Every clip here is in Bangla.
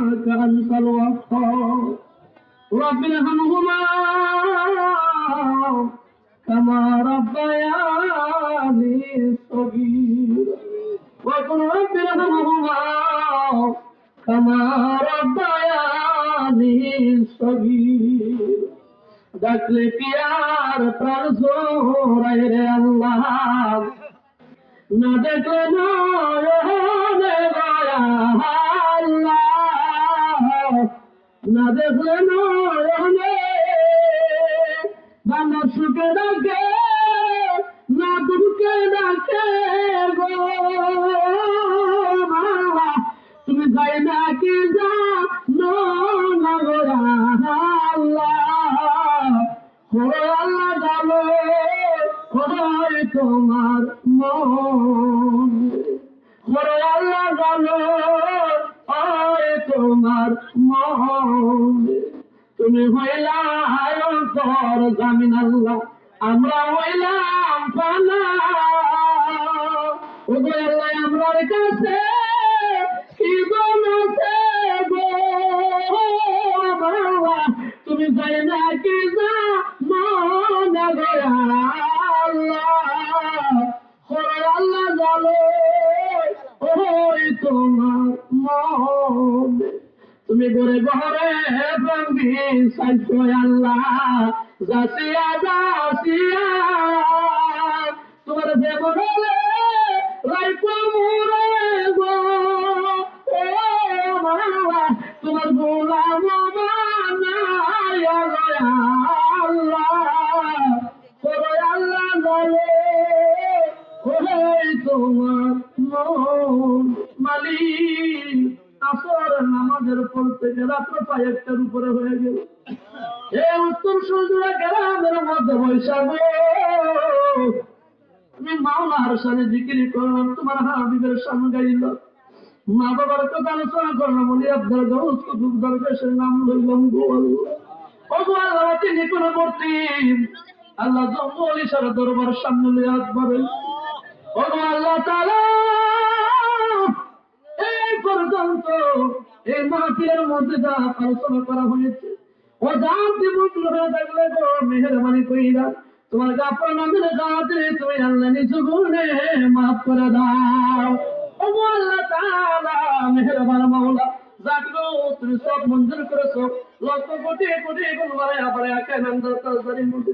إنك أنت الوهاب رب ارحمهما كما ربياني صغيرا وقل رب ارحمهما كما ربياني صغيرا ডাকলে কি আর প্রাণ জোড়াই রে আল্লাহ না দেখলে নয়নে দয়া আল্লাহ না দেখলে নয়নে, বাংলা সুখে ডাকে, না দুঃখে ডাকে গো তুমি যাই না কি যা আল্লাহ। জানো, কোথায় তোমার মন? আল্লাহ জানো তুমি হইলা অন্তর জামিন আল্লাহ, আমরা হইলাম পানা ও আল্লাহ, আমরার কাছে কি বলছে গো? তুমি যাই না কি যা মনে আল্লাহ জানো, ওই তোমার মন। তুমি গরে ঘরে ভাবি সাইফ আল্লাহ জাসিয়া যাসিয়া। প্রায় একটার উপরে হয়ে গেল। এ উত্তর সূর্যরা গ্রামের মধ্যে বৈশাখ আমি মাওলার সামনে জিকিরি করলাম তোমার হাবিবের সামনে গাইল। মা বাবার কথা আলোচনা করলাম বলি আপনার গৌস কুতুব দরবেশের নাম লইলাম গো আল্লাহ ও গো আল্লাহ, তিনি কোনো মূর্তি। আল্লাহ জঙ্গল ইশারা দরবার সামনে লিয়ে হাত বাড়াই ও আল্লাহ তাআলা, এই পর্যন্ত এই মাহফিলের মধ্যে যা আলোচনা করা হয়েছে ও জানতে বুঝলো হয়ে থাকলে গো, মেহরবানি কইরা, তোমার গাপন নামের গাতে তুমি আল্লাহ নিচু গুণে মাফ করে দাও। ও আল্লাহ তাআলা, মেহরবান মাওলা জাগলো তুমি সব মঞ্জুর করেছ। লক্ষ কোটি কোটি গুণ মারে আবার একে নন্দ তাজারি মুদি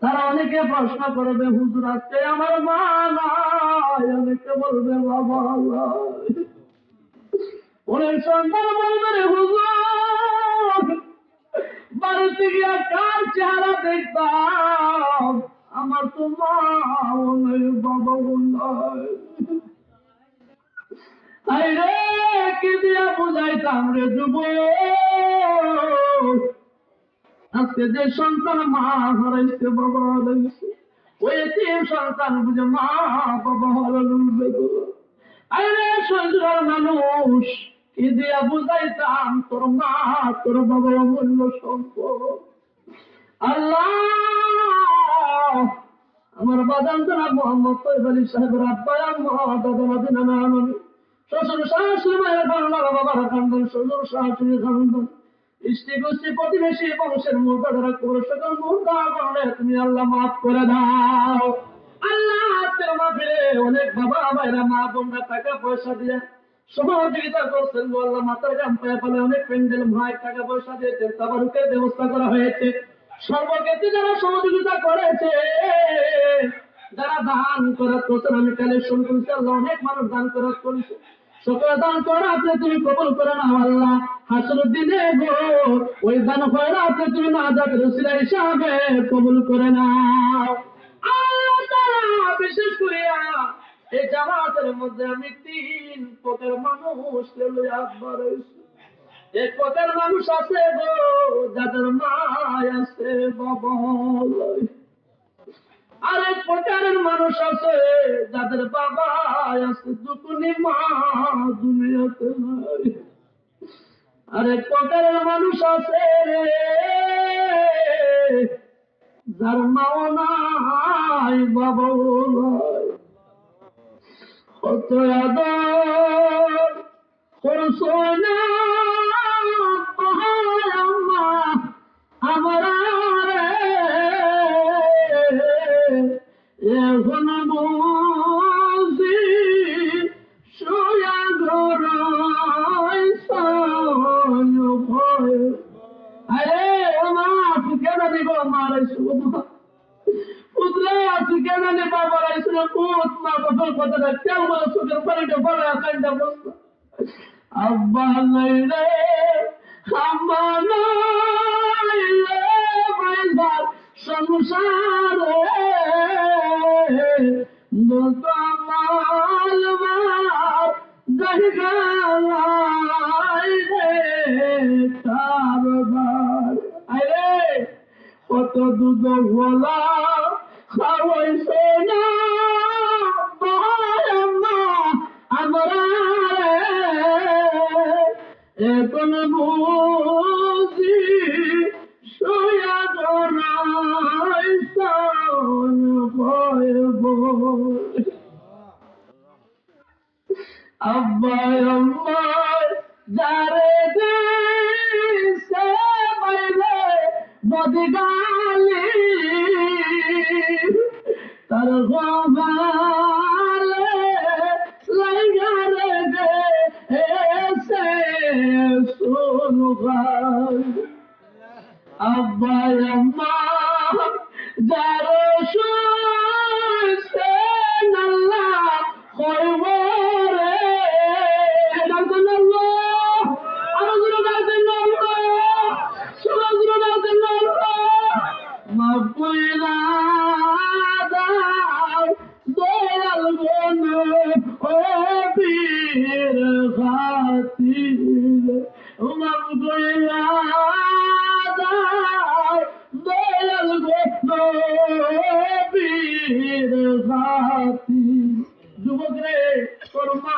তারা অনেকে প্রশ্ন করবে, হুজুর, আজকে আমার মা নাই। অনেকে বলবে, বাবা। অনেক সন্তান বলবে, হুজুর, বাড়িতে গিয়া কার চেহারা দেখতাম? আমার তো মা নাই বাবা নাই। আরে কি দিয়া বুঝাইতাম রে আজকে যে সন্তান মা হারাইছে বাবা হারাইছে ওই তিন সন্তান বুঝে মা বাবা হারাইছে আরে সজরার মানুষ, কি দিয়া বুঝাইতাম তোর মা, তোর বাবা অমূল্য সম্পদ। আল্লাহ, আমার বাদাম জনা মোহাম্মদ তৈব আলী সাহেবের আব্বা, আম্মা, দাদা মাদিনা শ্বশুর শাশুড়ি মায়ের বাংলা বাবার খানদান শ্বশুর শাশুড়ি খানদান তুমি আল্লাহ মাফ করে দাও। আল্লাহ অনেক বাবা ভাইরা, মা বোনরা টাকা পয়সা সহযোগিতা করছেন আল্লাহ ফেলে অনেক প্যান্ডেল ভাই টাকা পয়সা দিয়েছেন ব্যবস্থা করা হয়েছে। সর্বক্ষেত্রে যারা সহযোগিতা করেছে, যারা দান করার করছেন আমি কালেকশন করেছি, আল্লাহ অনেক মানুষ দান করার করেছে। সকলে দান করাতে তুমি কবল করে নাও আল্লাহ। হাসর দিনে গো, ওই দান করাতে তুমি না যাতে রসিলা হিসাবে কবুল করে নাও। আল্লাহ তাআলা বিশেষ করিয়া এই জামাতের মধ্যে আমি তিন প্রকার মানুষ একবার হইছি। এক প্রকার মানুষ আছে গো, যাদের মায় আছে বাবা মানুষ আছে, যাদের বাবা মা দুনিয়াতে নাই। আরেক প্রকারের মানুষ আছে যার মাও নাই, বাবাও নাই। কত আদর করছ না কেন নিব আমার পুত মা কত কথাটা কেউ বলে সুখের পানিটা বলে আকাশটা বসতো আব্বা নাই রে আম্মা নাই রে সংসারে। নতমাল এখন বুঝি আব্বাই আম্মাই যারে দিছে বাইরে বদিগালি তার গবালে আব্বাই আম্মা যারো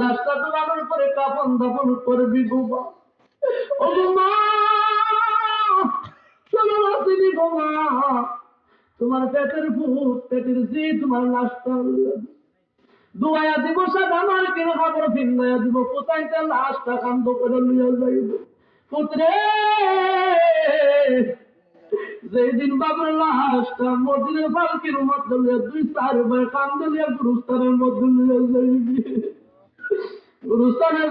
লাশটা ধুয়ানোর পরে কাপন দাপন করবি বাবা ওগো মা আসিনি গো তোমার পেটের ভূত, পেটের জি তোমার লাশটা দুয়াইয়া দিব সাদা আমার কেন খবর ভিন্দাইয়া দিব। কোথাইতে লাশটা কান্দ করে লইয়া যাইব? পুত্রে, যেদিন বাবার লাশটা মদিনের পালকির মধ্যে দুই চার ভাই কান্দে লইয়া গুরুস্থানের মধ্যে লইয়া যাইবি। গুরুস্থানে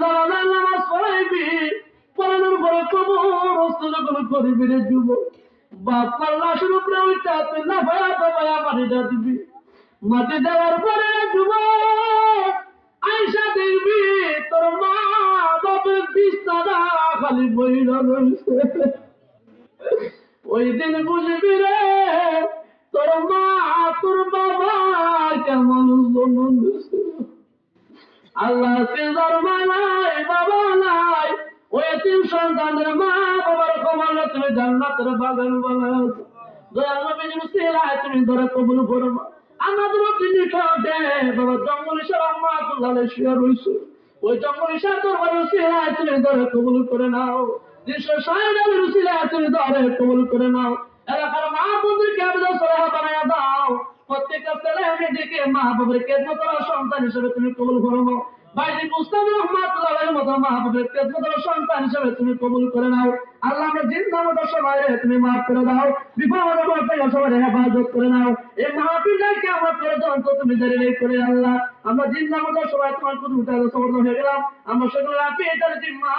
নামাজ পড়াইবি, পড়ানোর পরে যখন করিবি রে ওইটা তুই না তো দিবি। মাটি দেওয়ার পরে যুবক আইসা দেখবি, তোর মা বাপের বিছনাটা খালি রয়েছে ওই দিন বুঝবি রে সন্তানের মা বাবার কমালে তুমি জান্নাতের বাগান বানাও। দয়াল নবীর মুসিলায় তুমি ধরে কবুল করবা আমাদের তিনি খাওয়াতে বাবা জঙ্গল ইশার আম্মা তুল্লালে শুয়ে রইছো ওই জঙ্গল ইশার দরবার মুসিলায় তুমি ধরে কবুল করে নাও। তিনশো ষাটের মুসিলায় তুমি ধরে কবুল করে নাও। এলাকার মা বন্ধুকে আবেদন সরাহা বানায় দাও। প্রত্যেকটা ছেলে মেয়েদেরকে মা বাবার কেদমত সন্তান হিসেবে তুমি কবুল করো মতো মাহবুবের বাবার সন্তান হিসেবে তুমি কবুল করে নাও। আল্লাহ, আমরা জিন্দা মতো সবাই তুমি মাফ করে দাও। সবাই হেফাজত করে নাও। এই মাহফিলকে আমার পর্যন্ত তুমি জারি করে আল্লাহ। আমরা জিন্দা মতো সবাই তোমার কুদুরতে সমর্থন হয়ে গেলাম আমরা সেগুলো আপনি এটা মা